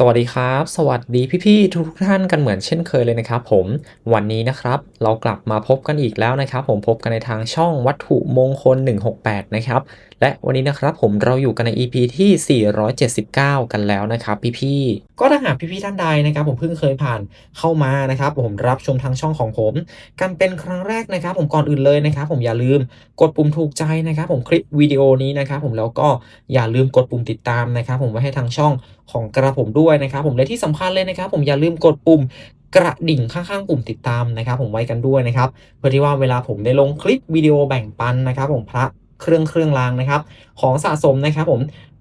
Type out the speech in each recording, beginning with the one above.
สวัสดีครับ สวัสดีพี่ๆทุกๆท่านกันเหมือนเช่นเคยเลยนะครับผมวันนี้นะครับเรากลับมาพบกันอีกแล้วนะครับ ผมพบกันในทางช่องวัตถุมงคล 168 นะครับ และวันนี้นะครับผมเราอยู่กันใน EP ที่ 479 กันแล้วนะครับพี่ๆ ก็ถ้าหากพี่ๆท่านใดนะครับผมเพิ่งเคยผ่านเข้ามานะครับผมรับชมทางช่องของผม กันเป็นครั้งแรกนะครับผมก่อนอื่นเลยนะครับผมอย่าลืมกดปุ่มถูกใจนะครับผมคลิปวิดีโอนี้นะครับผมแล้วก็อย่าลืมกดปุ่มติดตามนะครับผมไว้ให้ทางช่องของกระผมด้วยนะครับผมและที่สำคัญเลยนะครับผมอย่าลืมกดปุ่มกระดิ่งข้างๆ ปุ่มติดตามนะครับผมไว้กันด้วยนะครับเพื่อที่ว่าเวลาผมได้ลงคลิปวิดีโอแบ่งปันนะครับผมพระ เครื่องเครื่องรางนะครับ ของสะสมนะครับผม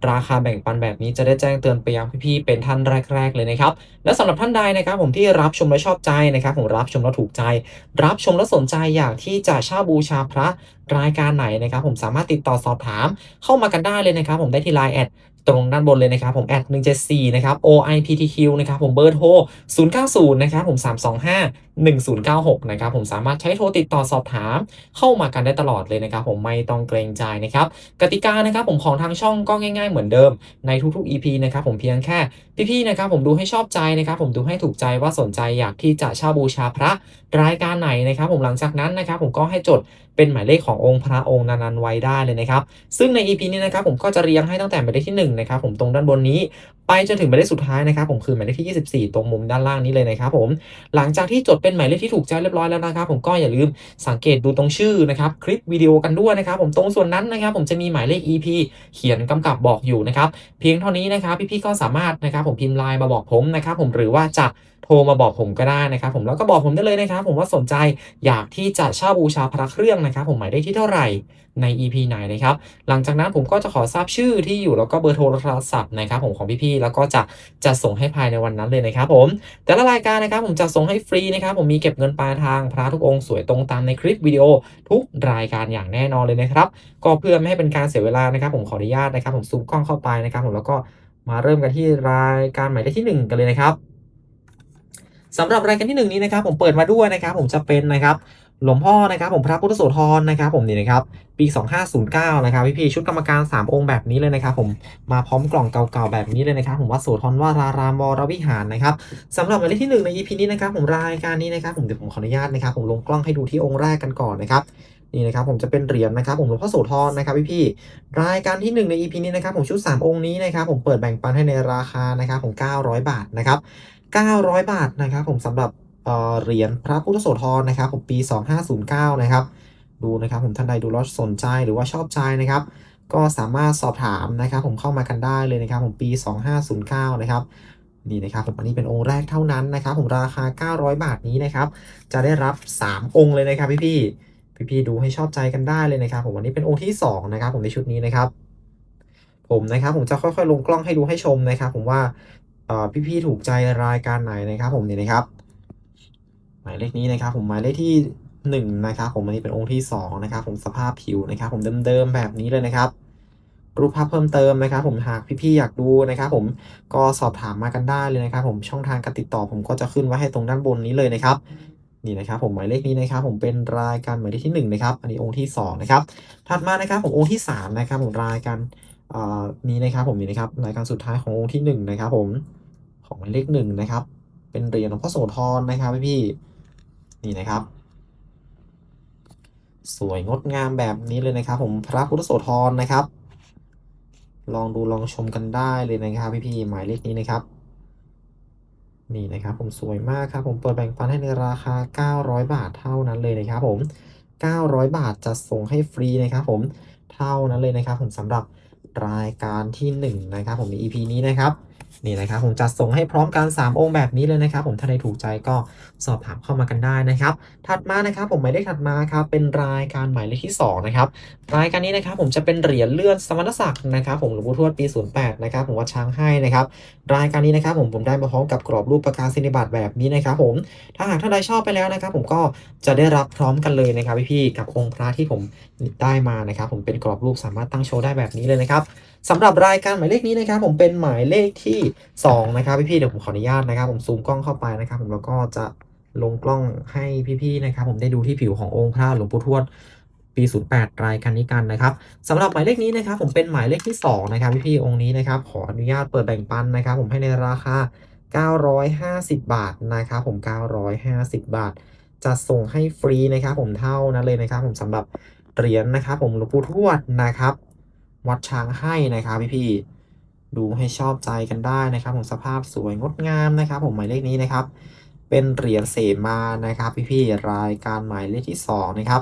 ราคาแบ่งปันแบบนี้จะได้แจ้งเตือนไปยังพี่ๆเป็นท่านแรก ๆ เลยนะครับ และสำหรับท่านใดนะครับผมที่รับชมและชอบใจนะครับ ผมรับชมและถูกใจ รับชมและสนใจอยากที่จะเช่าบูชาพระรายการไหนนะครับ ผมสามารถติดต่อสอบถามเข้ามากันได้เลยนะครับ ผมได้ที่ไลน์แอด ตรงด้านบนเลยนะครับผมแอด174นะครับ OIPTQ นะครับผมเบอร์โทร090นะครับผม325 1096นะครับผมสามารถใช้โทรติดต่อสอบถามเข้ามากันได้ตลอดเลยนะครับผมไม่ต้องเกรงใจนะครับกติกานะครับผมของทางช่องก็ง่ายๆเหมือนเดิมในทุกๆ EP นะครับผมเพียงแค่พี่ๆนะครับผมดูให้ชอบใจนะครับผมดูให้ถูกใจว่าสนใจอยากที่จะเช่าบูชาพระรายการไหนนะครับผมหลังจากนั้นนะครับผมก็ให้จด เป็นหมายเลขขององค์พระองค์นั้นๆไว้ได้เลยนะครับ ซึ่งใน EP นี้นะครับผมก็จะเรียงให้ตั้งแต่หมายเลขที่1นะครับผมตรงด้านบนนี้ ไปจนถึงหมายเลขสุดท้ายนะครับผมคือหมายเลขที่ 24 ตรงมุมด้านล่างนี้เลยนะครับผมหลังจากที่จดเป็นหมายเลขที่ถูกใจเรียบร้อยแล้วนะครับผมก็อย่าลืมสังเกตดูตรงชื่อนะครับคลิปวิดีโอกันด้วยนะครับผมตรงส่วนนั้นนะครับผมจะมีหมายเลข EP เขียนกำกับบอกอยู่นะครับเพียงเท่านี้นะครับพี่ๆก็สามารถนะครับผมพิมพ์ไลน์มาบอกผมนะครับผมหรือว่าจะโทรมาบอกผมก็ได้นะครับผมแล้วก็บอกผมได้เลยนะครับผมว่าสนใจอยากที่จะเช่าบูชาพระเครื่องนะครับผมหมายเลขที่เท่าไหร่ ใน EP ไหนนะครับ หลังจากนั้นผมก็จะขอทราบชื่อที่อยู่แล้วก็เบอร์โทรศัพท์นะครับผมของพี่ๆ แล้วก็จะจะส่งให้ภายในวันนั้นเลยนะครับผม แต่ละรายการนะครับผมจะส่งให้ฟรีนะครับผมมีเก็บเงินปลายทางพระทุกองค์สวยตรงตามในคลิปวิดีโอทุกรายการอย่างแน่นอนเลยนะครับ ก็เพื่อไม่ให้เป็นการเสียเวลานะครับ ผมขออนุญาตนะครับ ผมซูมกล้องเข้าไปนะครับ ผมแล้วก็มาเริ่มกันที่รายการหมายเลขที่ 1 กันเลยนะครับสำหรับรายการที่ 1 นี้นะครับ ผมเปิดมาด้วยนะครับ ผมจะเป็นนะครับ หลวงพ่อนะครับผมพระพุทธโสธรนะครับผมนี่นะครับปี 2509นะครับพี่พี่ชุดกรรมการ 3 องค์แบบนี้เลยนะครับผมมาพร้อมกล่องเก่าๆแบบนี้เลยนะครับผมว่าโสธรวารารามวรวิหารนะครับสำหรับหมายเลขที่ 1 ใน EP นี้นะครับผมรายการนี้นะครับผมเดี๋ยวผมขออนุญาตนะครับผมลงกล้องให้ดูที่องค์แรกกันก่อนนะครับนี่นะครับผมจะเป็นเหรียญนะครับผมหลวงพ่อโสธรนะครับพี่พี่รายการที่ 1 ใน EP นี้นะครับผมชุด 3 องค์นี้นะครับผมเปิดแบ่งปันให้ในราคานะครับผม900 บาทนะครับ900 บาทนะครับผมสำหรับ เหรียญพระพุทธโสธรนะครับผมปี 2509 นะครับ ดูนะครับผมท่านใดดูแล้วสนใจหรือว่าชอบใจนะครับ ก็สามารถสอบถามนะครับ ผมเข้ามากันได้เลยนะครับ ผมปี 2509 นะครับนี่นะครับผมอันนี้เป็นองค์แรกเท่านั้นนะครับ ผมราคา 900 บาทนี้นะครับ จะได้รับ 3 องค์เลยนะครับพี่พี่พี่พี่ดูให้ชอบใจกันได้เลยนะครับ ผมวันนี้เป็นองค์ที่ 2 นะครับ ผมในชุดนี้นะครับ ผมนะครับผมจะค่อยๆ ลงกล้องให้ดูให้ชมนะครับ ผมว่าเอ่พี่ถูกใจรายการไหนนะครับ ผมนี่นะครับ มายเลขนี้นะครับผมหมายเลขที่หนึ่งนะครับผมอันนี้เป็นองค์ที่สองนะครับผมสภาพผิวนะครับผมเดิมๆแบบนี้เลยนะครับรูปภาพเพิ่มเติมนะครับ ผมหากพี่ๆอยากดูนะครับ ผมก็สอบถามมากันได้เลยนะครับ ผมช่องทางการติดต่อผมก็จะขึ้นไว้ให้ตรงด้านบนนี้เลยนะครับนี่นะครับผมหมายเลขนี้นะครับ ผมเป็นรายการหมายเลขที่หนึ่งนะครับอันนี้องค์ที่สองนะครับถัดมานะครับผมองค์ที่สามนะครับผมรายการนี้นะครับ ผมนี่นะครับรายการสุดท้ายขององค์ที่หนึ่งนะครับ ผมของหมายเลขหนึ่งนะครับเป็นเหรียญหลวงพ่อโสธรนะครับพี่ๆ นี่นะครับ สวยงดงามแบบนี้เลยนะครับ ผมพระพุทธโสธรนะครับ ลองดูลองชมกันได้เลยนะครับพี่ๆหมายเลขนี้นะครับ นี่นะครับ ผมสวยมากครับ ผมเปิดแบ่งปันให้ในราคา 900 บาทเท่านั้นเลยนะครับ ผม 900 บาทจะส่งให้ฟรีนะครับ ผมเท่านั้นเลยนะครับ ผมสำหรับรายการที่หนึ่งนะครับ ผมใน EP นี้นะครับ นี่นะครับผมจัดส่งให้พร้อมกัน3องค์แบบนี้เลยนะครับ ผมถ้าใดถูกใจก็สอบถามเข้ามากันได้นะครับ ถัดมานะครับผมหมายเลขถัดมาครับเป็นรายการหมายเลขที่2นะครับรายการนี้นะครับผมจะเป็นเหรียญเลื่อนสมณศักดิ์นะครับผมหลวงปู่ทวดปี 08นะครับผมวัดช้างให้นะครับรายการนี้นะครับผมผมได้มาพร้อมกับกรอบรูปประกาศนียบัตรแบบนี้นะครับผมถ้าหากท่านใดชอบไปแล้วนะครับ ผมก็จะได้รับพร้อมกันเลยนะครับพี่ๆกับองค์พระที่ผมได้มานะครับผมเป็นกรอบรูปสามารถตั้งโชว์ได้แบบนี้เลยนะครับสำหรับรายการหมายเลขนี้นะครับผมเป็นหมายเลขที่2 นะครับพี่ๆเดี๋ยวผมขออนุญาตนะครับ ผมซูมกล้องเข้าไปนะครับ ผมแล้วก็จะลงกล้องให้พี่ๆนะครับ ผมได้ดูที่ผิวขององค์พระหลวงปู่ทวดปี 08 รายการนี้กันนะครับสำหรับหมายเลขนี้นะครับ ผมเป็นหมายเลขที่ 2 นะครับพี่ๆองค์นี้นะครับ ขออนุญาตเปิดแบ่งปันนะครับ ผมให้ในราคา 950 บาทนะครับ ผม 950 บาท จะส่งให้ฟรีนะครับ ผมเท่านั้นเลยนะครับ ผมสำหรับเหรียญนะครับ ผมหลวงปู่ทวดนะครับ วัดช้างให้นะครับพี่ๆ ดูให้ชอบใจกันได้นะครับ ผมสภาพสวยงดงามนะครับ ผมหมายเลขนี้นะครับ เป็นเหรียญเสมานะครับ พี่ๆรายการหมายเลขที่สองนะครับ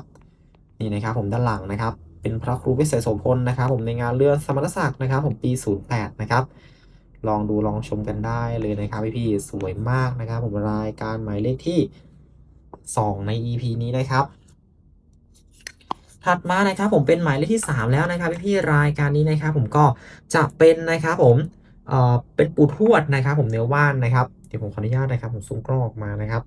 นี่นะครับ ผมด้านหลังนะครับ เป็นพระครูวิเศษโสพลนะครับ ผมในงานเรือนสมณศักดิ์นะครับ ผมปี 08 นะครับ ลองดูลองชมกันได้เลยนะครับ พี่ๆสวยมากนะครับ ผมรายการหมายเลขที่ 2 ใน EP นี้นะครับ ถัดมานะครับผมเป็นหมายเลขที่ 3 แล้วนะครับพี่ๆรายการนี้นะครับผมก็จะเป็นนะครับผมเอ่อเป็นปูทวดนะครับผมเนื้อว่านนะครับเดี๋ยวผมขออนุญาตนะครับผมซูมกล้องออกมานะครับ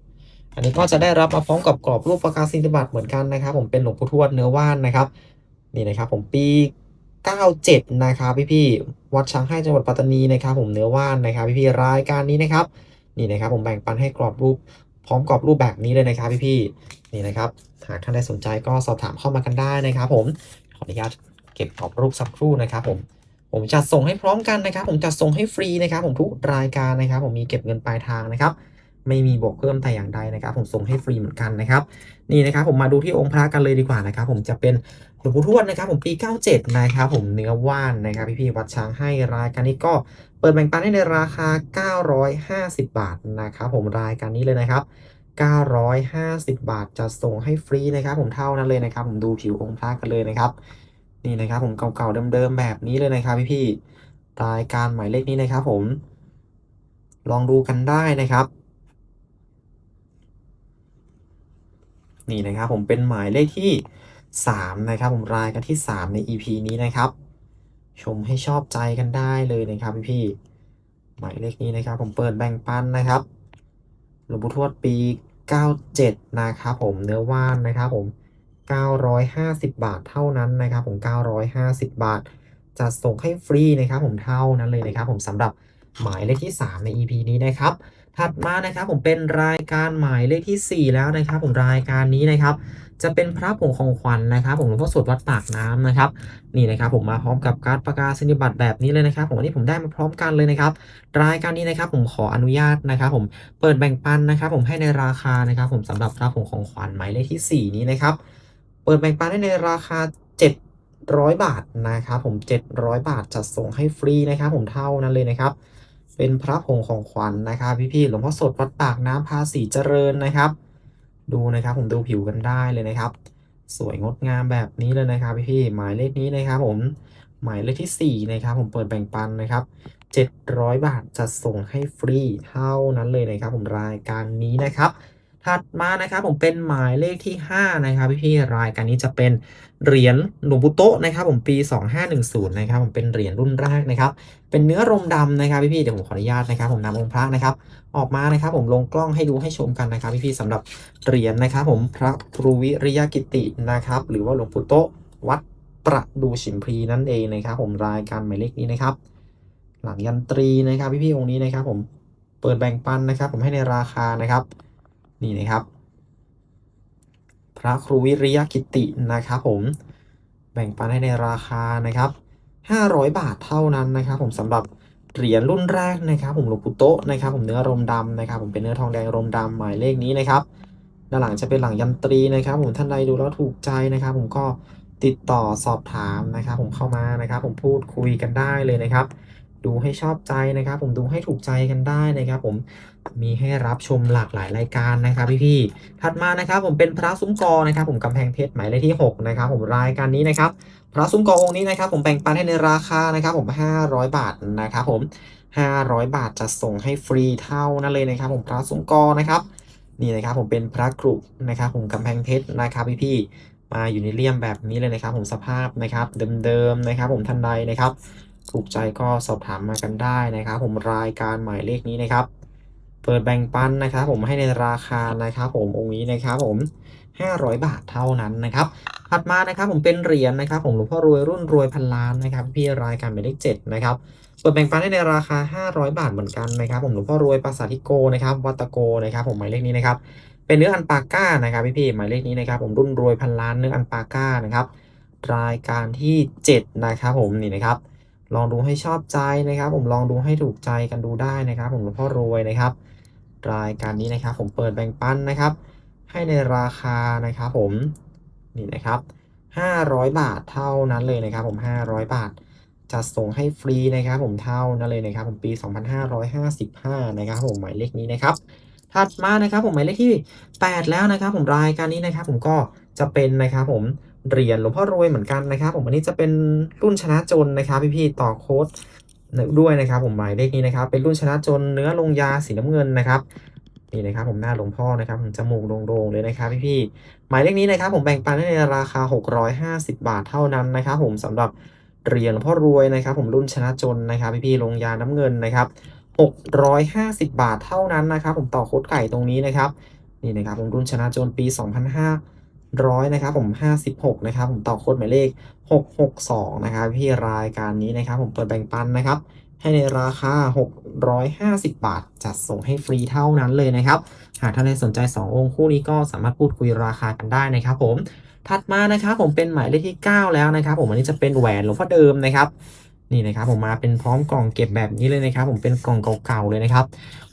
อันนี้ก็จะได้รับมาพร้อมกับกรอบรูปประกาศนียบัตรเหมือนกันนะครับ ผมเป็นหลวงปู่ทวดเนื้อว่านนะครับนี่นะครับผมปี 97 นะครับพี่ๆวัดช้างให้จังหวัดปัตตานีนะครับ ผมเนื้อว่านนะครับพี่ๆรายการนี้นะครับนี่นะครับผมแบ่งปันให้กรอบรูป พร้อมกรอบรูปแบบนี้เลยนะครับพี่ๆนี่นะครับหากท่านใดสนใจก็สอบถามเข้ามากันได้นะครับ ผมขออนุญาตเก็บกรอบรูปสักครู่นะครับ ผมผมจะส่งให้พร้อมกันนะครับ ผมจะส่งให้ฟรีนะครับ ผมทุกรายการนะครับ ผมมีเก็บเงินปลายทางนะครับ ไม่มีบวกเพิ่มแต่อย่างใดนะครับ ผมส่งให้ฟรีเหมือนกันนะครับ นี่นะครับ ผมมาดูที่องค์พระกันเลยดีกว่านะครับ ผมจะเป็นหลวงปู่ทวดนะครับ ผมปี 97 นะครับ ผมเนื้อว่านนะครับ พี่ๆวัดช้างให้รายการนี้ก็ เปิดแบ่งปันให้ในราคา 950 บาทนะครับผมรายการนี้เลยนะครับ 950 บาทจะส่งให้ฟรีนะครับผมเท่านั้นเลยนะครับ ผมดูผิวองค์พระกันเลยนะครับ นี่นะครับผมเก่าๆเดิมๆแบบนี้เลยนะครับพี่ๆรายการหมายเลขนี้นะครับ ผม ลองดูกันได้นะครับ นี่นะครับผมเป็นหมายเลขที่ 3 นะครับ ผมรายกันที่ 3 ใน EP นี้นะครับ ชมให้ชอบใจกันได้เลยนะครับพี่ๆหมายเลขนี้นะครับ ผมเปิดแบ่งปันนะครับหลวงปู่ทวดปี 97 นะครับผมเนื้อว่านนะครับผม 950 บาทเท่านั้นนะครับ ผม 950 บาทจะส่งให้ฟรีนะครับผมเท่านั้นเลยนะครับ ผมสำหรับหมายเลขที่ 3 ใน EP นี้นะครับ ถัดมานะครับผมเป็นรายการหมายเลขที่ 4 แล้วนะครับ ผมรายการนี้นะครับ จะเป็นพระผงของขวัญนะครับ ผมหลวงพ่อสดวัดปากน้ำนะครับ นี่นะครับผมมาพร้อมกับการประกาศนียบัตรแบบนี้เลยนะครับ ผมอันนี้ผมได้มาพร้อมกันเลยนะครับ รายการนี้นะครับผมขออนุญาตนะครับผมเปิดแบ่งปันนะครับ ผมให้ในราคานะครับ ผมสำหรับพระผงของขวัญหมายเลขที่ 4 นี้นะครับ เปิดแบ่งปันให้ในราคา 700 บาทนะครับผม 700 บาทจัดส่งให้ฟรีนะครับผมเท่านั้นเลยนะครับ เป็นพระผงของขวัญนะครับพี่ๆหลวงพ่อสดวัดปากน้ำภาษีเจริญนะครับ ดูนะครับผมดูผิวกันได้เลยนะครับ สวยงดงามแบบนี้เลยนะครับพี่ๆหมายเลขนี้นะครับผมหมายเลขที่4นะครับผมเปิดแบ่งปันนะครับ 700 บาทจะส่งให้ฟรีเท่านั้นเลยนะครับ ผมรายการนี้นะครับ ถัดมานะครับผมเป็นหมายเลขที่ 5 นะครับพี่ๆรายการนี้จะเป็นเหรียญหลวงปู่โตนะครับผมปี 2510นะครับผมเป็นเหรียญรุ่นแรกนะครับ เป็นเนื้อรมดำนะครับพี่ๆเดี๋ยวผมขออนุญาตนะครับผมนำองค์พระนะครับ ออกมานะครับผมลงกล้องให้ดูให้ชมกันนะครับพี่ๆสำหรับเหรียญนะครับผมพระครูวิริยกิตินะครับ หรือว่าหลวงปู่โตวัดประดูฉิมพีนั่นเองนะครับ ผมรายการหมายเลขนี้นะครับ หลังยันตรีนะครับพี่ๆองค์นี้นะครับ ผมเปิดแบ่งปันนะครับ ผมให้ในราคานะครับ นี่นะครับ พระครูวิริยกิตินะครับผมแบ่งปันให้ในราคานะครับ500 บาทเท่านั้นนะครับ ผมสำหรับเหรียญรุ่นแรกนะครับ ผมหลวงปู่โตะนะครับ ผมเนื้อรมดำนะครับ ผมเป็นเนื้อทองแดงรมดำหมายเลขนี้นะครับด้านหลังจะเป็นหลังยันตรีนะครับ ผมท่านใดดูแล้วถูกใจนะครับ ผมก็ติดต่อสอบถามนะครับ ผมเข้ามานะครับ ผมพูดคุยกันได้เลยนะครับ ดูให้ชอบใจนะครับ ผมดูให้ถูกใจกันได้นะครับ ผม มีให้รับชมหลากหลายรายการนะครับพี่ๆถัดมานะครับผมเป็นพระซุ้มกอนะครับผมกำแพงเพชรหมายเลขที่6นะครับผมรายการนี้นะครับพระซุ้มกอองค์นี้นะครับผมแบ่งปันให้ในราคานะครับผม 500 บาทนะครับผม 500 บาทจะส่งให้ฟรีเท่านั้นเลยนะครับผมพระซุ้มกอนะครับนี่นะครับผมเป็นพระกรุนะครับผมกำแพงเพชรนะครับพี่ๆมาอยู่ในเลี่ยมแบบนี้เลยนะครับ ผมสภาพนะครับเดิมๆนะครับผมท่านใดนะครับถูกใจก็สอบถามมากันได้นะครับ ผมรายการหมายเลขนี้นะครับ เปิดแบ่งปันนะครับผมให้ในราคานะครับผมองค์นี้นะครับผม 500 บาทเท่านั้นนะครับถัดมานะครับผมเป็นเหรียญนะครับผมหลวงพ่อรวยรุ่นรวยพันล้านนะครับพี่รายการหมายเลข7นะครับเปิดแบ่งปันให้ในราคา 500 บาทเหมือนกันนะครับผมหลวงพ่อรวยปราสาทิโกนะครับวัตโกนะครับผมหมายเลขนี้นะครับเป็นเนื้ออันปาก้านะครับพี่ๆหมายเลขนี้นะครับผมรุ่นรวยพันล้านเนื้ออันปาก้านะครับรายการที่ 7 นะครับผมนี่นะครับ ลองดูให้ชอบใจนะครับ ผมลองดูให้ถูกใจกันดูได้นะครับ ผมหลวงพ่อรวยนะครับ รายการนี้นะครับ ผมเปิดแบ่งปันนะครับ ให้ในราคานะครับผมนี่นะครับ500 บาทเท่านั้นเลยนะครับ ผม 500 บาทจะส่งให้ฟรีนะครับ ผมเท่านั้นเลยนะครับ ผมปี 2555 นะครับ ผมหมายเลขนี้นะครับ ถัดมานะครับ ผมหมายเลขที่ 8 แล้วนะครับ ผมรายการนี้นะครับ ผมก็จะเป็นนะครับ ผมเหรียญหลวงพ่อรวยเหมือนกันนะครับ ผมอันนี้จะเป็นรุ่นชนะจนนะครับ พี่ๆต่อโค้ด ด้วยนะครับผมหมายเลขนี้นะครับ เป็นรุ่นชนะจนเนื้อลงยาสีน้ำเงินนะครับนี่นะครับผมหน้าหลวงพ่อนะครับผมจมูกโด่งๆเลยนะครับพี่ๆหมายเลขนี้นะครับ ผมแบ่งปันให้ในราคา 650 บาทเท่านั้นนะครับ ผมสำหรับเหรียญหลวงพ่อรวยนะครับ ผมรุ่นชนะจนนะครับ พี่ๆลงยาน้ำเงินนะครับ 650 บาทเท่านั้นนะครับ ผมต่อโค้ดไก่ตรงนี้นะครับนี่นะครับผมรุ่นชนะจนปี 2,500 นะครับผม 56 นะครับ ผมต่อโค้ดหมายเลข 662 นะครับพี่รายการนี้นะครับ ผมเปิดแบ่งปันนะครับ ให้ในราคา 650 บาท จัดส่งให้ฟรีเท่านั้นเลยนะครับ หากท่านใดสนใจ 2 องค์คู่นี้ก็สามารถพูดคุยราคากันได้นะครับ ผมถัดมานะครับผมเป็นหมายเลขที่ 9 แล้วนะครับ ผมอันนี้จะเป็นแหวนหลวงพ่อเดิมนะครับ นี่นะครับผมมาเป็นพร้อมกล่องเก็บแบบนี้เลยนะครับ ผมเป็นกล่องเก่าๆเลยนะครับ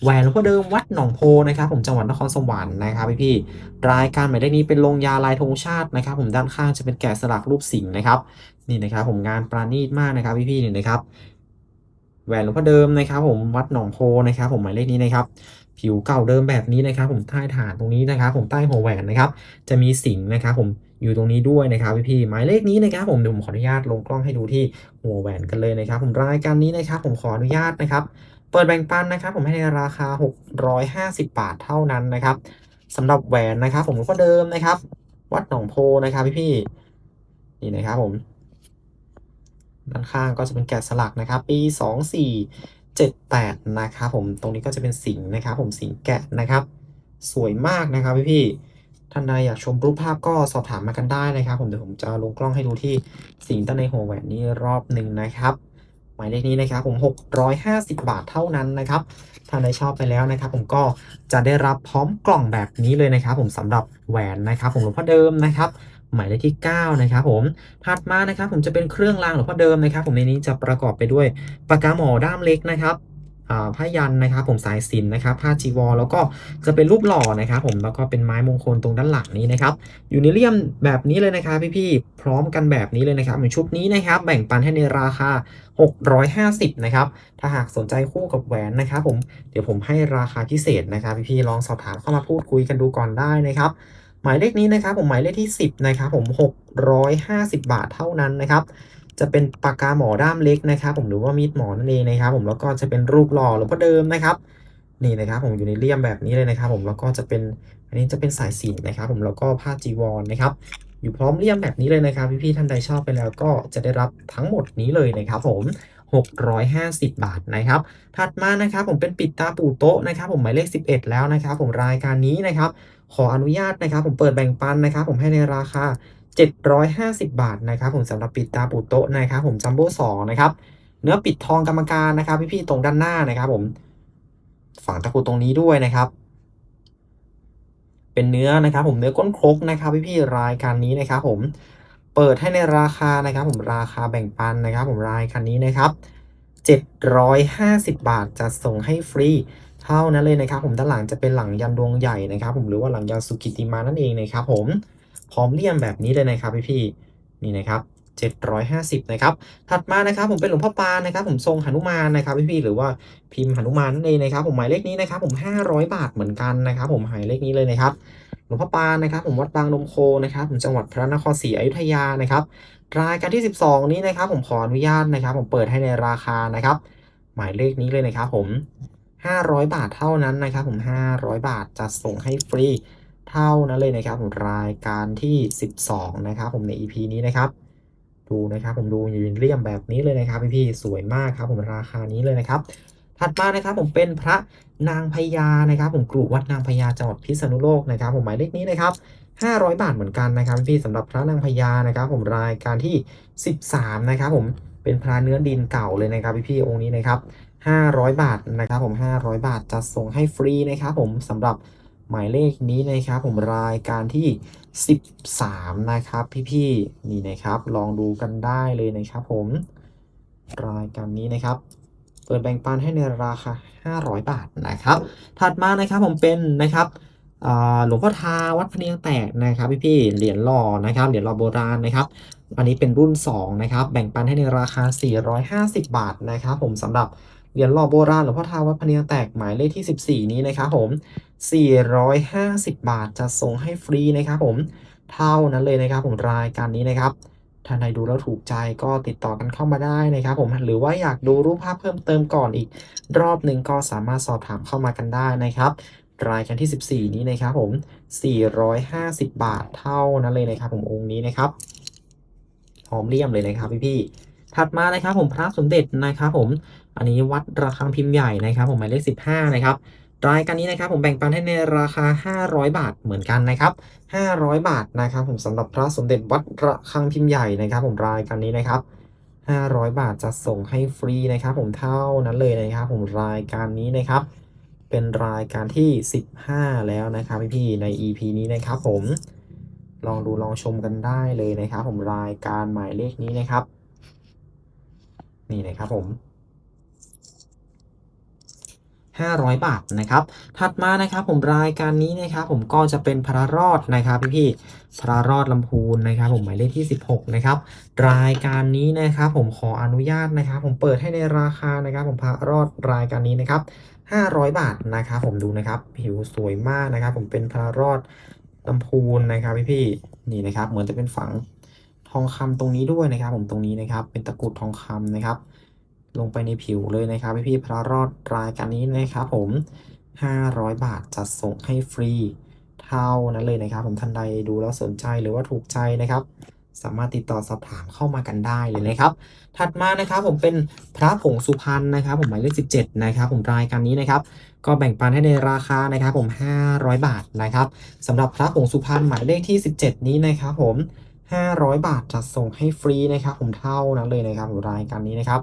แหวนหลวงพ่อเดิมวัดหนองโพนะครับ ผมจังหวัดนครสวรรค์นะครับพี่ๆรายการหมายเลขนี้เป็นลงยาลายธงชาตินะครับ ผมด้านข้างจะเป็นแกะสลักรูปสิงห์นะครับ นี่นะครับ ผมงานปราณีตมากนะครับพี่ๆนี่นะครับแหวนหลวงพ่อเดิมนะครับ ผมวัดหนองโพนะครับ ผมหมายเลขนี้นะครับผิวเก่าเดิมแบบนี้นะครับ ผมใต้ฐานตรงนี้นะครับ ผมใต้หัวแหวนนะครับ จะมีสิงห์นะครับ ผม อยู่ตรงนี้ด้วยนะครับพี่ๆหมายเลขนี้นะครับผมเดี๋ยวผมขออนุญาตลงกล้องให้ดูที่หัวแหวนกันเลยนะครับ ผมรายการนี้นะครับ ผมขออนุญาตนะครับ เปิดแบ่งปันนะครับ ผมให้ในราคา 650 บาทเท่านั้นนะครับสำหรับแหวนนะครับ ผมก็เดิมนะครับ วัดหนองโพนะครับพี่ๆนี่นะครับผมด้านข้างก็จะเป็นแกะสลักนะครับ ปี 2478 นะครับผมตรงนี้ก็จะเป็นสิงนะครับ ผมสิงแกะนะครับ สวยมากนะครับพี่ๆ ท่านใดอยากชมรูปภาพก็สอบถามมากันได้นะครับผมเดี๋ยวผมจะลงกล้องให้ดูที่สิงห์ด้นในหัวแหวนนี้รอบหนึ่งนะครับ หมายเลขนี้นะครับผม 650 บาทเท่านั้นนะครับถ้าได้ชอบไปแล้วนะครับ ผมก็จะได้รับพร้อมกล่องแบบนี้เลยนะครับ ผมสำหรับแหวนนะครับ ผมหลวงพ่อเดิมนะครับหมายเลขที่ 9 นะครับผม ถัดมานะครับผมจะเป็นเครื่องรางหลวงพ่อเดิมนะครับ ผมในนี้จะประกอบไปด้วยปากกาหมอด้ามเล็กนะครับ ผ้ายันนะครับ ผมสายสินนะครับ ผ้าจีวรแล้วก็จะเป็นรูปหล่อนะครับ ผมแล้วก็เป็นไม้มงคลตรงด้านหลังนี้นะครับ อยู่ในเลี่ยมแบบนี้เลยนะครับพี่ๆพร้อมกันแบบนี้เลยนะครับในชุดนี้นะครับ แบ่งปันให้ในราคา 650 นะครับ ถ้าหากสนใจคู่กับแหวนนะครับ ผมเดี๋ยวผมให้ราคาพิเศษนะครับ พี่ๆลองสอบถามเข้ามาพูดคุยกันดูก่อนได้นะครับ หมายเลขนี้นะครับ ผมหมายเลขที่ 10 นะครับ ผม 650 บาทเท่านั้นนะครับ จะเป็นปากกาหมอด้ามเล็กนะครับ ผมหรือว่ามีดหมอนั่นเองนะครับ ผมแล้วก็จะเป็นรูปหล่อหลวงพ่อเดิมนะครับนี่นะครับผมอยู่ในเลี่ยมแบบนี้เลยนะครับ ผมแล้วก็จะเป็นอันนี้จะเป็นสายสินนะครับ ผมแล้วก็ผ้าจีวรนะครับ อยู่พร้อมเลี่ยมแบบนี้เลยนะครับ พี่ๆท่านใดชอบไปแล้วก็จะได้รับทั้งหมดนี้เลยนะครับ ผม 650 บาทนะครับ ถัดมานะครับ ผมเป็นปิดตาปูโต๊ะนะครับ ผมหมายเลข 11 แล้วนะครับ ผมรายการนี้นะครับ ขออนุญาตนะครับ ผมเปิดแบ่งปันนะครับ ผมให้ในราคา 750 บาทนะครับผมสำหรับปิดตาปูโต๊ะนะครับผมจัมโบ้สองนะครับเนื้อปิดทองกรรมการนะครับพี่ๆตรงด้านหน้านะครับผมฝั่งตะกุตรงนี้ด้วยนะครับ เป็นเนื้อนะครับ ผมเนื้อก้นครกนะครับพี่ๆรายการนี้นะครับ ผมเปิดให้ในราคานะครับ ผมราคาแบ่งปันนะครับ ผมรายการนี้นะครับ 750 บาทจะส่งให้ฟรีเท่านั้นเลยนะครับ ผมด้านหลังจะเป็นหลังยันดวงใหญ่นะครับ ผมหรือว่าหลังยันสุกิติมานั่นเองนะครับ ผม พร้อมเลี่ยมแบบนี้เลยนะครับพี่ๆนี่นะครับ750 นะครับ ถัดมานะครับผมเป็นหลวงพ่อปานนะครับ ผมทรงหนุมานนะครับพี่ๆหรือว่าพิมพ์หนุมานนั่นเองนะครับ ผมหมายเลขนี้นะครับ ผม 500 บาทเหมือนกันนะครับ ผมหมายเลขนี้เลยนะครับหลวงพ่อปานนะครับ ผมวัดบางนมโคนะครับผมจังหวัดพระนครศรีอยุธยานะครับรายการที่ 12 นี้นะครับ ผมขออนุญาตนะครับ ผมเปิดให้ในราคานะครับ หมายเลขนี้เลยนะครับ ผม 500 บาทเท่านั้นนะครับ ผม 500 บาทจะส่งให้ฟรี เท่านั้นเลยนะครับผมรายการที่ 12 นะครับ ผมใน EP นี้นะครับ ดูนะครับผมดูอยู่ในเลี่ยมแบบนี้เลยนะครับ พี่ๆสวยมากครับ ผมราคานี้เลยนะครับ ถัดมานะครับผมเป็นพระนางพญานะครับ ผมกรุวัดนางพญาจังหวัดพิษณุโลกนะครับ ผมหมายเลขนี้นะครับ500 บาทเหมือนกันนะครับ พี่สำหรับพระนางพญานะครับ ผมรายการที่ 13 นะครับ ผมเป็นพระเนื้อดินเก่าเลยนะครับ พี่ๆองค์นี้นะครับ500 บาทนะครับ ผม 500 บาทจะส่งให้ฟรีนะครับ ผมสำหรับ หมายเลขนี้นะครับผมรายการที่ 13 นะครับพี่ๆนี่นะครับ ลองดูกันได้เลยนะครับผมรายการนี้นะครับเปิดแบ่งปันให้ในราคา 500 บาทนะครับ ถัดมานะครับผมเป็นนะครับหลวงพ่อทาวัดพะเนียงแตกนะครับพี่ๆเหรียญหล่อนะครับเหรียญหล่อโบราณนะครับ อันนี้เป็นรุ่น 2 นะครับ แบ่งปันให้ในราคา 450 บาทนะครับ ผมสำหรับ เหรียญหล่อโบราณหลวงพ่อทาวัดพเนียงแตกหมายเลขที่ 14 นี้นะครับผม 450 บาทจะส่งให้ฟรีนะครับผมเท่านั้นเลยนะครับผมรายการนี้นะครับท่านใดดูแล้วถูกใจก็ติดต่อกันเข้ามาได้นะครับผมหรือว่าอยากดูรูปภาพเพิ่มเติมก่อนอีก รอบหนึ่งก็สามารถสอบถามเข้ามากันได้นะครับ รายการที่ 14 นี้นะครับผม 450 บาทเท่านั้นเลยนะครับผมองค์นี้นะครับหอมเลี่ยมเลยนะครับพี่ๆถัดมานะครับผมพระสมเด็จนะครับผม อันนี้วัดระฆังพิมพ์ใหญ่นะครับผมหมายเลข 15 นะครับรายการนี้นะครับผมแบ่งปันให้ในราคา 500 บาทเหมือนกันนะครับ 500 บาทนะครับผมสำหรับพระสมเด็จวัดระฆังพิมพ์ใหญ่นะครับ ผมรายการนี้นะครับ 500 บาทจะส่งให้ฟรีนะครับ ผมเท่านั้นเลยนะครับ ผมรายการนี้นะครับ เป็นรายการที่ 15 แล้วนะครับพี่ๆใน EP นี้นะครับ ผมลองดูลองชมกันได้เลยนะครับ ผมรายการหมายเลขนี้นะครับ นี่นะครับผม 500 บาทนะครับ ถัดมานะครับผมรายการนี้นะครับผมก็จะเป็นพระรอดนะครับพี่ๆพระรอดลำพูนนะครับ ผมหมายเลขที่ 16 นะครับ รายการนี้นะครับผมขออนุญาตนะครับ ผมเปิดให้ในราคานะครับ ผมพระรอดรายการนี้นะครับ 500 บาทนะครับผมดูนะครับ ผิวสวยมากนะครับ ผมเป็นพระรอดลำพูนนะครับพี่ๆนี่นะครับ เหมือนจะเป็นฝังทองคำตรงนี้ด้วยนะครับ ผมตรงนี้นะครับ เป็นตะกรุดทองคำนะครับ ลงไปในผิวเลยนะครับพี่พี่ๆพระรอดรายการนี้นะครับผม 500 บาทจัดส่งให้ฟรีเท่านั้นเลยนะครับ ผมท่านใดดูแล้วสนใจหรือว่าถูกใจนะครับ สามารถติดต่อสอบถามเข้ามากันได้เลยนะครับ ถัดมานะครับผมเป็นพระผงสุพรรณนะครับ ผมหมายเลข17 นะครับผมรายการนี้นะครับ ก็แบ่งปันให้ในราคานะครับ ผม 500 บาทนะครับสำหรับพระผงสุพรรณหมายเลขที่ 17 นี้นะครับ ผม 500 บาทจัดส่งให้ฟรีนะครับ ผมเท่านั้นเลยนะครับผมรายการนี้นะครับ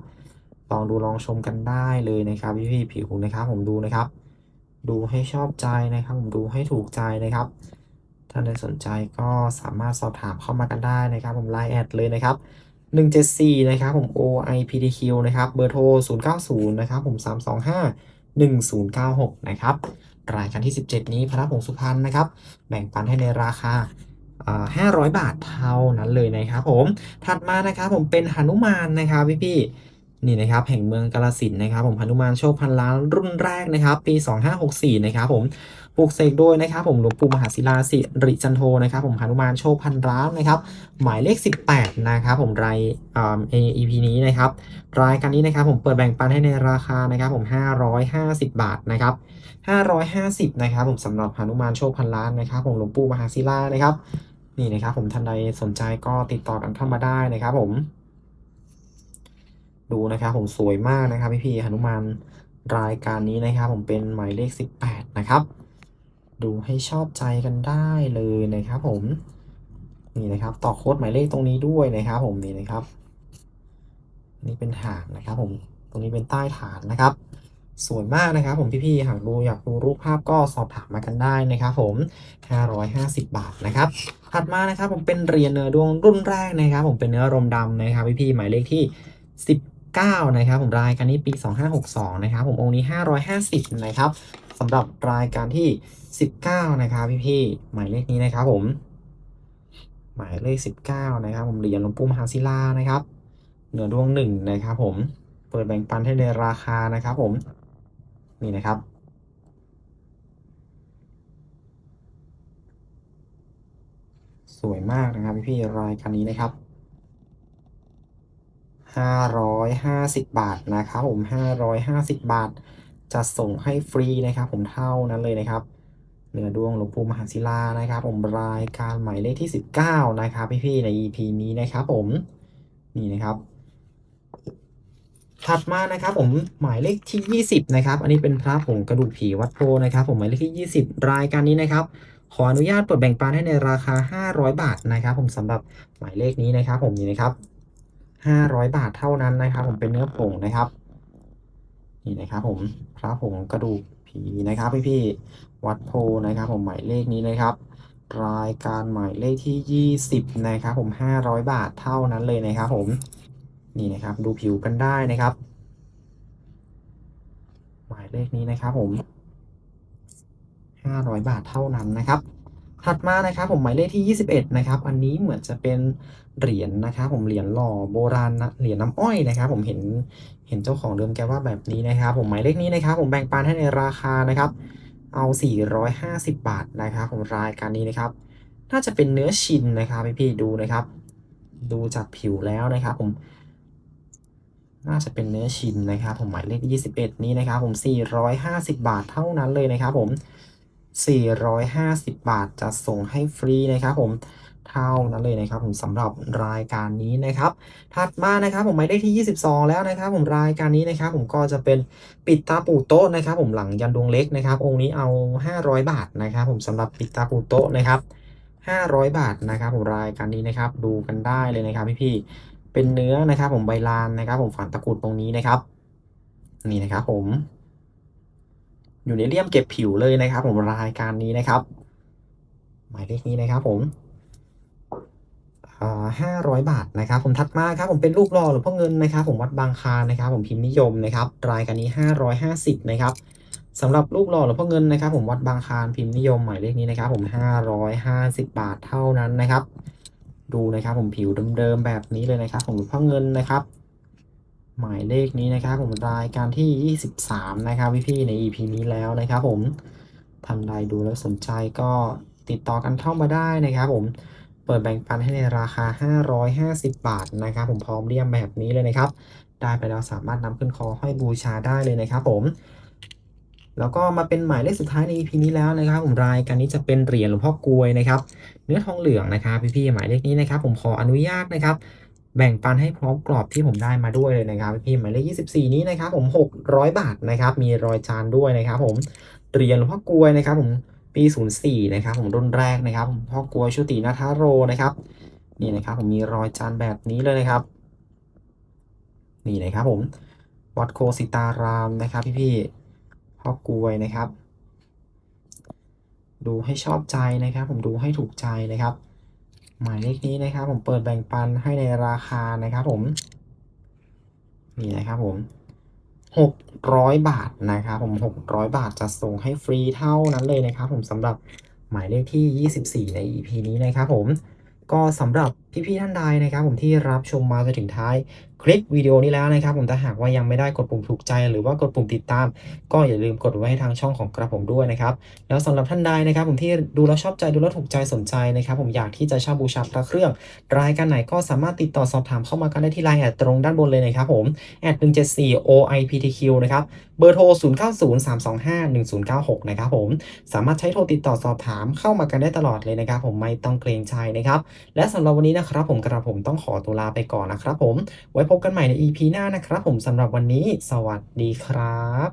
ลองดูลองชมกันได้เลยนะครับพี่พี่ๆผิวนะครับผมดูนะครับ ดูให้ชอบใจนะครับผมดูให้ถูกใจนะครับท่านใดสนใจก็สามารถสอบถามเข้ามากันได้นะครับผมไลน์แอดเลยนะครับ 174 นะครับผม OIPTQ นะครับเบอร์โทร 090 นะครับผม 325 1096 นะครับรายการที่ 17 นี้พระผงสุพรรณนะครับ แบ่งปันให้ในราคาอ่า500 บาทเท่านั้นเลยนะครับผม ถัดมานะครับผมเป็นหนุมานนะครับพี่พี่ๆ นี่นะครับแห่งเมืองกาฬสินนะครับผมหนุมานโชคพันล้านรุ่นแรกนะครับ ปี 2564นะครับผมปลูกเสกโดยนะครับผมหลวงปู่มหาศิลาสิริจันโทนะครับผมหนุมานโชคพันล้านนะครับ หมายเลข 18นะครับผมรายเอ่า EP นี้นะครับรายการนี้นะครับผมเปิดแบ่งปันให้ในราคานะครับผม 550 บาทนะครับ550นะครับผมสำหรับหนุมานโชคพันล้านนะครับผมหลวงปู่มหาศิลานะครับนี่นะครับผมท่านใดสนใจก็ติดต่อกันเข้ามาได้นะครับผม ดูนะครับผมสวยมากนะครับพี่พี่หนุมานรายการนี้นะครับ ผมเป็นหมายเลข 18 นะครับ ดูให้ชอบใจกันได้เลยนะครับ ผมนี่นะครับต่อโค้ดหมายเลขตรงนี้ด้วยนะครับ ผมนี่นะครับ นี่เป็นฐานนะครับ ผมตรงนี้เป็นใต้ฐานนะครับ สวยมากนะครับ ผมพี่ๆหากดูอยากดูรูปภาพก็สอบถามมากันได้นะครับผม 550 บาทนะครับ ถัดมานะครับผมเป็นเหรียญเนื้อดวงรุ่นแรกนะครับ ผมเป็นเนื้อรมดำนะครับพี่ๆหมายเลขที่ 9นะครับผมรายการนี้ปี 2562นะครับผมองค์นี้ 550นะครับสำหรับรายการที่ 19นะครับพี่ๆหมายเลขนี้นะครับผม หมายเลข 19นะครับผมเหรียญหลวงปู่มหาศิลานะครับเหนือดวงหนึ่งนะครับผมเปิดแบ่งปันให้ในราคานะครับผมนี่นะครับสวยมากนะครับพี่ๆรายการนี้นะครับ 550 บาทนะครับผม550 บาท จะส่งให้ฟรีนะครับ ผมเท่านั้นเลยนะครับเหนือดวงหลวงปู่มหาศิลานะครับ ผมรายการหมายเลขที่ 19 นะครับ พี่ๆใน EP นี้นะครับผมนี่นะครับ ถัดมานะครับผมหมายเลขที่ 20 นะครับ อันนี้เป็นพระผงกระดูกผีวัดโพนะครับ ผมหมายเลขที่ 20 รายการนี้นะครับ ขออนุญาตเปิดแบ่งปันให้ในราคา 500 บาทนะครับ ผมสำหรับหมายเลขนี้นะครับ ผมนี่นะครับ 500 บาทเท่านั้นนะครับผมเป็นเนื้อผงนะครับ นี่นะครับผมพระผงกระดูกผีนะครับพี่ๆวัดโพนะครับ ผมหมายเลขนี้นะครับ รายการหมายเลขที่ 20 นะครับผม 500 บาทเท่านั้นเลยนะครับ ผมนี่นะครับ ดูผิวกันได้นะครับ หมายเลขนี้นะครับผม 500 บาทเท่านั้นนะครับ ถัดมานะครับผมหมายเลขที่ 21 นะครับ อันนี้เหมือนจะเป็นเหรียญนะครับ ผมเหรียญหล่อโบราณนะเหรียญน้ำอ้อยนะครับ ผมเห็นเห็นเจ้าของเดิมแกว่าแบบนี้นะครับ ผมหมายเลขนี้นะครับ ผมแบ่งปันให้ในราคานะครับ เอา 450 บาทนะครับ ผมรายการนี้นะครับ น่าจะเป็นเนื้อชินนะครับพี่ๆดูนะครับ ดูจากผิวแล้วนะครับ ผม น่าจะเป็นเนื้อชินนะครับ ผมหมายเลข 21 นี้นะครับ ผม 450 บาทเท่านั้นเลยนะครับ ผม 450 บาทจะส่งให้ฟรีนะครับผมเท่านั้นเลยนะครับผมสำหรับรายการนี้นะครับ ถัดมานะครับผมหมายเลขที่ 22 แล้วนะครับ ผมรายการนี้นะครับ ผมก็จะเป็นปิดตาปูโต๊ะนะครับ ผมหลังยันดวงเล็กนะครับ องค์นี้เอา 500 บาทนะครับ ผมสำหรับปิดตาปูโต๊ะนะครับ 500 บาทนะครับ ผมรายการนี้นะครับ ดูกันได้เลยนะครับ พี่ๆเป็นเนื้อนะครับ ผมใบลานนะครับ ผมฝันตะกรุดตรงนี้นะครับ นี่นะครับผม อยู่ในเลี่ยมเก็บผิวเลยนะครับผมรายการนี้นะครับ หมายเลขนี้นะครับผมห้าร้อยบาทนะครับ ผมถัดมาครับผมเป็นรูปหล่อหลวงพ่อเงินนะครับ ผมวัดบางคานะครับ ผมพิมพ์นิยมนะครับ รายการนี้ห้าร้อยห้าสิบนะครับสำหรับรูปหล่อหลวงพ่อเงินนะครับ ผมวัดบางคานพิมพ์นิยมหมายเลขนี้นะครับ ผมห้าร้อยห้าสิบบาทเท่านั้นนะครับ ดูนะครับ ผมผิวเดิมๆแบบนี้เลยนะครับผมหลวงพ่อเงินนะครับ หมายเลขนี้นะครับผมรายการที่ 23 นะครับพี่ๆใน EP นี้แล้วนะครับผมท่านใดดูแล้วสนใจก็ติดต่อกันเข้ามาได้นะครับผมเปิดแบ่งปันให้ในราคา 550 บาทนะครับผมพร้อมเลี่ยมแบบนี้เลยนะครับ ได้ไปแล้วสามารถนำขึ้นคอห้อยบูชาได้เลยนะครับผมแล้วก็มาเป็นหมายเลขสุดท้ายใน EP นี้แล้วนะครับ ผมรายการนี้จะเป็นเหรียญหลวงพ่อกลวยนะครับ เนื้อทองเหลืองนะครับพี่ๆหมายเลขนี้นะครับ ผมขออนุญาตนะครับ แบ่งปันให้พร้อมกรอบที่ผมได้มาด้วยเลยนะครับพี่หมายเลข24 นี้นะครับผม600 บาทนะครับมีรอยจานด้วยนะครับผมเหรียญหลวงพ่อกลวยนะครับผมปี 04 นะครับผมรุ่นแรกนะครับผมพ่อกลวยชุตินาทาโรนะครับนี่นะครับผมมีรอยจานแบบนี้เลยนะครับนี่นะครับผมวัดโคสิตารามนะครับพี่ๆพ่อกลวยนะครับ ดูให้ชอบใจนะครับ ผมดูให้ถูกใจนะครับ หมายเลขนี้นะครับ ผมเปิดแบ่งปันให้ในราคานะครับผม นี่นะครับผม600บาทนะครับผม600บาทจะส่งให้ฟรีเท่านั้นเลยนะครับ ผมสำหรับหมายเลขที่ 24 ใน EP นี้นะครับผมก็สำหรับพี่ๆท่านใดนะครับ ผมที่รับชมมาจนถึงท้าย คลิปวิดีโอนี้แล้วนะครับผมถ้าหากว่ายังไม่ได้กดปุ่มถูกใจ หรือว่ากดปุ่มติดตาม ก็อย่าลืมกดไว้ให้ทางช่องของกระผมด้วยนะครับแล้วสำหรับท่านใดนะครับ ผมที่ดูแล้วชอบใจดูแล้วถูกใจสนใจนะครับ ผมอยากที่จะเช่าบูชาพระเครื่อง รายการไหนก็สามารถติดต่อสอบถามเข้ามากันได้ที่ไลน์แอดตรงด้านบนเลยนะครับผมแอด174 OIPTQ นะครับเบอร์โทร 0903251096 นะครับผมสามารถใช้โทรติดต่อสอบถามเข้ามากันได้ตลอดเลยนะครับ ผมไม่ต้องเกรงใจนะครับและสำหรับวันนี้นะครับ ผมกระผมต้องขอตัวลาไปก่อนนะครับ ผมไว้พบกันใหม่ใน EP หน้านะครับผมสำหรับวันนี้ สวัสดีครับ